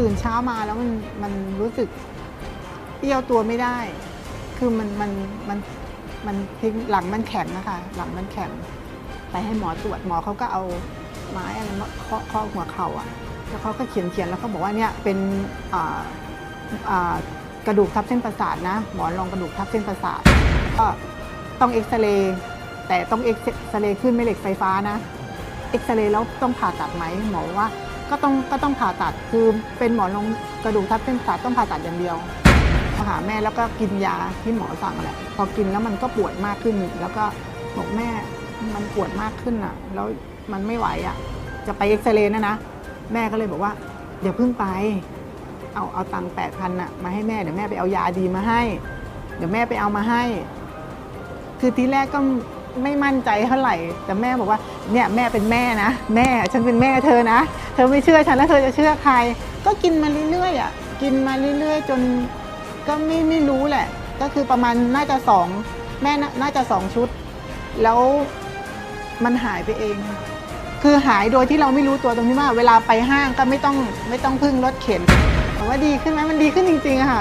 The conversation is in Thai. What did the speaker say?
ตื่นเช้ามาแล้วมันมันรู้สึกเอี้ยวตัวไม่ได้ คือมันมันมันมันทิ้งหลังมันแข็งนะคะ หลังมันแข็ง ไปให้หมอตรวจหมอเขาก็เอาไม้อะไรมาเคาะเคาะหัวเข่าอะ แล้วเขาก็เขียนเขียนแล้วเขาบอกว่าเนี่ยเป็นอ่าอ่ากระดูกทับเส้นประสาทนะหมอนรองกระดูกทับเส้นประสาท ก็ต้องเอ็กซเรย์แต่ต้องเอ็กซเรย์ขึ้นแม่เหล็กไฟฟ้านะเอ็กซเรย์แล้วต้องผ่าตัดไหมหมอว่า ก็ต้องก็ต้องผ่าตัดคือเป็นหมอนรองกระดูกทับเส้นประสาทต้องผ่าตัดอย่างเดียวมาหาแม่แล้วก็กินยาที่หมอสั่งแหละพอกินแล้วมันก็ปวดมากขึ้น แล้วก็บอกแม่มันปวดมากขึ้นอะ แล้วมันไม่ไหวอะ จะไปเอ็กซเรย์นะนะ แม่ก็เลยบอกว่าเดี๋ยวเพิ่งไป เอาเอาตังค์แปดพันอะมาให้แม่เดี๋ยวแม่ไปเอายาดีมาให้ เดี๋ยวแม่ไปเอามาให้ คือทีแรกก็ ไม่มั่นใจเท่าไหร่ แต่แม่บอกว่าเนี่ยแม่เป็นแม่นะ แม่ฉันเป็นแม่เธอนะ เธอไม่เชื่อฉันแล้วเธอจะเชื่อใคร ก็กินมาเรื่อยๆอะกินมาเรื่อยๆ จนก็ไม่ไม่รู้แหละ ก็คือประมาณน่าจะสองแม่น่าจะสองชุด แล้วมันหายไปเอง คือหายโดยที่เราไม่รู้ตัวตรงที่ว่า เวลาไปห้างก็ไม่ต้องไม่ต้องพึ่งรถเข็นแต่ว่าดีขึ้นไหมมันดีขึ้นจริงๆอะค่ะ